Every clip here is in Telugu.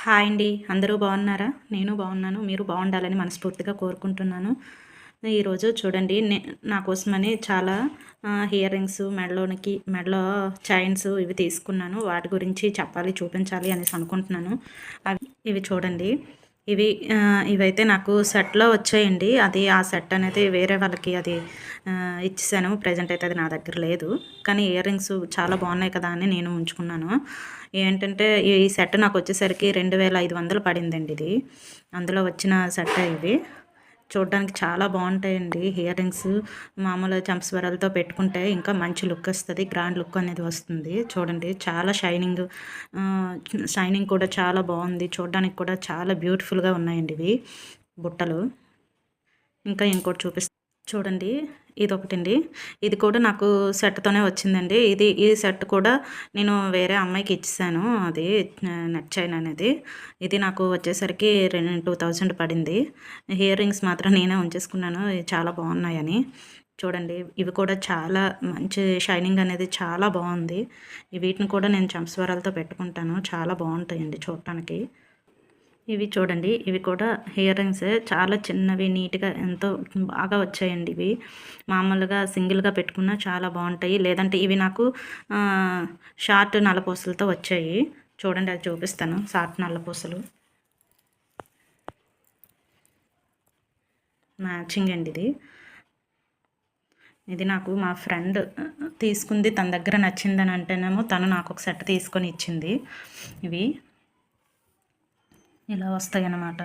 హాయ్ అండి. అందరూ బాగున్నారా? నేను బాగున్నాను. మీరు బాగుండాలని మనస్ఫూర్తిగా కోరుకుంటున్నాను. ఈరోజు చూడండి నే నా కోసమని చాలా హియర్ రింగ్స్ మెడలోనికి మెడలో చైన్స్ ఇవి తీసుకున్నాను. వాటి గురించి చెప్పాలి చూపించాలి అనేసి అనుకుంటున్నాను. అవి ఇవి చూడండి. ఇవి ఇవైతే నాకు సెట్లో వచ్చాయండి. అది ఆ సెట్ అనేది వేరే వాళ్ళకి అది ఇచ్చేసాను. ప్రజెంట్ అయితే అది నా దగ్గర లేదు. కానీ ఇయర్ రింగ్స్ చాలా బాగున్నాయి కదా అని నేను ఉంచుకున్నాను. ఏంటంటే ఈ సెట్ నాకు వచ్చేసరికి రెండు వేల ఐదు వందలు పడిందండి ఇది. అందులో వచ్చిన సెట్ ఇవి. చూడడానికి చాలా బాగుంటాయండి. ఇయర్ రింగ్స్ మామూలు చంపస్వరాలతో పెట్టుకుంటే ఇంకా మంచి లుక్ వస్తుంది. గ్రాండ్ లుక్ అనేది వస్తుంది. చూడండి చాలా షైనింగ్ షైనింగ్ కూడా చాలా బాగుంది. చూడడానికి కూడా చాలా బ్యూటిఫుల్గా ఉన్నాయండి ఇవి బుట్టలు. ఇంకా ఇంకోటి చూపిస్తాను చూడండి ఇది ఒకటండి ఇది కూడా నాకు సెట్తోనే వచ్చిందండి. ఇది ఈ సెట్ కూడా నేను వేరే అమ్మాయికి ఇచ్చాను అది నెట్ చైన్ అనేది. ఇది నాకు వచ్చేసరికి రెండు టూ థౌజండ్ పడింది. ఇయర్ రింగ్స్ మాత్రం నేనే ఉంచేసుకున్నాను. చాలా బాగున్నాయని. చూడండి ఇవి కూడా చాలా మంచి షైనింగ్ అనేది చాలా బాగుంది. వీటిని కూడా నేను చంపస్వరాలతో పెట్టుకుంటాను. చాలా బాగుంటాయండి చూడటానికి. ఇవి చూడండి ఇవి కూడా హియర్ రింగ్స్ చాలా చిన్నవి నీట్గా ఎంతో బాగా వచ్చాయండి ఇవి. మామూలుగా సింగిల్గా పెట్టుకున్నా చాలా బాగుంటాయి. లేదంటే ఇవి నాకు షార్ట్ నల్లపూసలతో వచ్చాయి. చూడండి అది చూపిస్తాను షార్ట్ నల్లపూసలు. మ్యాచింగ్ అండి ఇది. ఇది నాకు మా ఫ్రెండ్ తీసుకుంది తన దగ్గర నచ్చిందని అంటేనేమో తను నాకు ఒక సెట్ తీసుకొని ఇచ్చింది ఇవి. ఇలా వస్తాయి అన్నమాట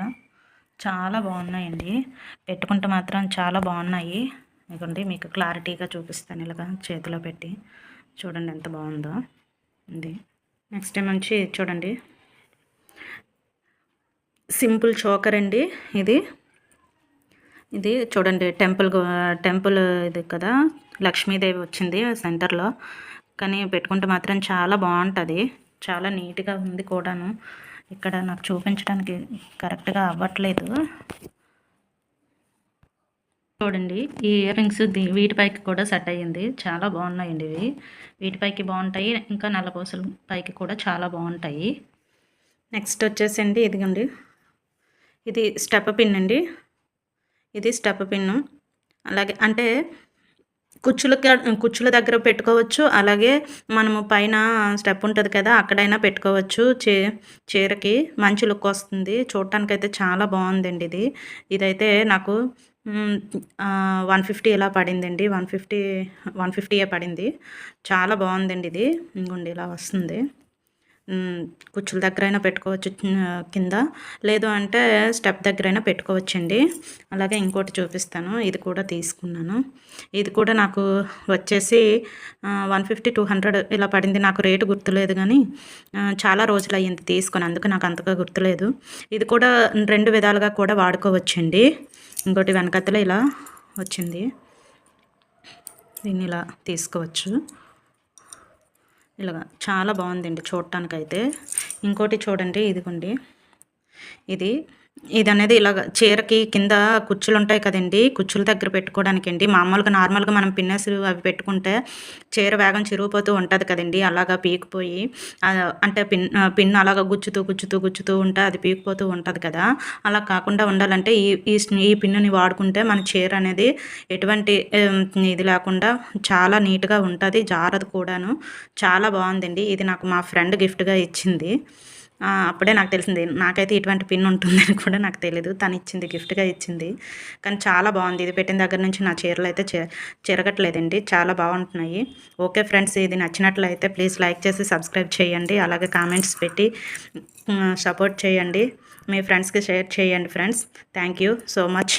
చాలా బాగున్నాయండి. పెట్టుకుంటే మాత్రం చాలా బాగున్నాయి. ఇదిగోండి మీకు క్లారిటీగా చూపిస్తాను ఇలాగా చేతిలో పెట్టి. చూడండి ఎంత బాగుందో. ఇది నెక్స్ట్ టైం నుంచి చూడండి. సింపుల్ చోకర్ అండి ఇది. ఇది చూడండి టెంపుల్ టెంపుల్ ఇది కదా. లక్ష్మీదేవి వచ్చింది సెంటర్లో. కానీ పెట్టుకుంటే మాత్రం చాలా బాగుంటుంది. చాలా నీట్గా ఉంది కూడాను. ఇక్కడ నాకు చూపించడానికి కరెక్ట్గా అవ్వట్లేదు. చూడండి ఈ ఇయర్ రింగ్స్ వీటిపైకి కూడా సెట్ అయ్యింది. చాలా బాగున్నాయండి ఇవి. వీటిపైకి బాగుంటాయి. ఇంకా నల్లపూసల పైకి కూడా చాలా బాగుంటాయి. నెక్స్ట్ వచ్చేసండి ఇదిగండి. ఇది స్టెప్ పిన్ అండి. ఇది స్టెప్ పిన్ను. అలాగే అంటే కుచ్చులకి కుచ్చుల దగ్గర పెట్టుకోవచ్చు. అలాగే మనము పైన స్టెప్ ఉంటుంది కదా అక్కడైనా పెట్టుకోవచ్చు. చే చీరకి మంచి లుక్ వస్తుంది. చూడటానికైతే చాలా బాగుందండి ఇది. ఇదైతే నాకు వన్ ఫిఫ్టీ ఇలా పడిందండి. వన్ ఫిఫ్టీ వన్ ఫిఫ్టీయే పడింది. చాలా బాగుందండి ఇది. ఇంకొండి ఇలా వస్తుంది. కుచ్చుల దగ్గరైనా పెట్టుకోవచ్చు కింద. లేదు అంటే స్టెప్ దగ్గరైనా పెట్టుకోవచ్చండి. అలాగే ఇంకోటి చూపిస్తాను. ఇది కూడా తీసుకున్నాను. ఇది కూడా నాకు వచ్చేసి వన్ ఫిఫ్టీ టూ హండ్రెడ్ ఇలా పడింది. నాకు రేటు గుర్తులేదు కానీ చాలా రోజులు అయ్యింది తీసుకొని. అందుకు నాకు అంతగా గుర్తులేదు. ఇది కూడా రెండు విధాలుగా కూడా వాడుకోవచ్చండి. ఇంకోటి వెనకత్తలో ఇలా వచ్చింది. దీన్ని ఇలా తీసుకోవచ్చు. ఇలాగా చాలా బాగుందండి చూడటానికైతే. ఇంకోటి చూడండి ఇదిగోండి. ఇది ఇది అనేది ఇలా చీరకి కింద కుచ్చులు ఉంటాయి కదండి. కుచ్చుల దగ్గర పెట్టుకోవడానికి అండి మామూలుగా నార్మల్గా మనం పిన్నెస్ అవి పెట్టుకుంటే చీర వేగం చిరిగిపోతూ ఉంటుంది కదండి. అలాగా పీకిపోయి అంటే పిన్ పిన్ అలాగ గుచ్చుతూ గుచ్చుతూ గుచ్చుతూ ఉంటే అది పీకిపోతూ ఉంటుంది కదా. అలా కాకుండా ఉండాలంటే ఈ ఈ ఈ పిన్నుని వాడుకుంటే మన చీర అనేది ఎటువంటి ఇది లేకుండా చాలా నీట్గా ఉంటుంది. జారదు కూడాను. చాలా బాగుందండి. ఇది నాకు మా ఫ్రెండ్ గిఫ్ట్గా ఇచ్చింది. అప్పుడే నాకు తెలిసింది నాకైతే ఇటువంటి పిన్ ఉంటుందని కూడా నాకు తెలియదు తను ఇచ్చింది గిఫ్ట్గా ఇచ్చింది. కానీ చాలా బాగుంది. ఇది పెట్టిన దగ్గర నుంచి నా చీరలు అయితే చెరగట్లేదండి. చాలా బాగుంటున్నాయి. ఓకే ఫ్రెండ్స్ ఇది నచ్చినట్లయితే ప్లీజ్ లైక్ చేసి సబ్స్క్రైబ్ చేయండి. అలాగే కామెంట్స్ పెట్టి సపోర్ట్ చేయండి. మీ ఫ్రెండ్స్కి షేర్ చేయండి friends. Thank you so much.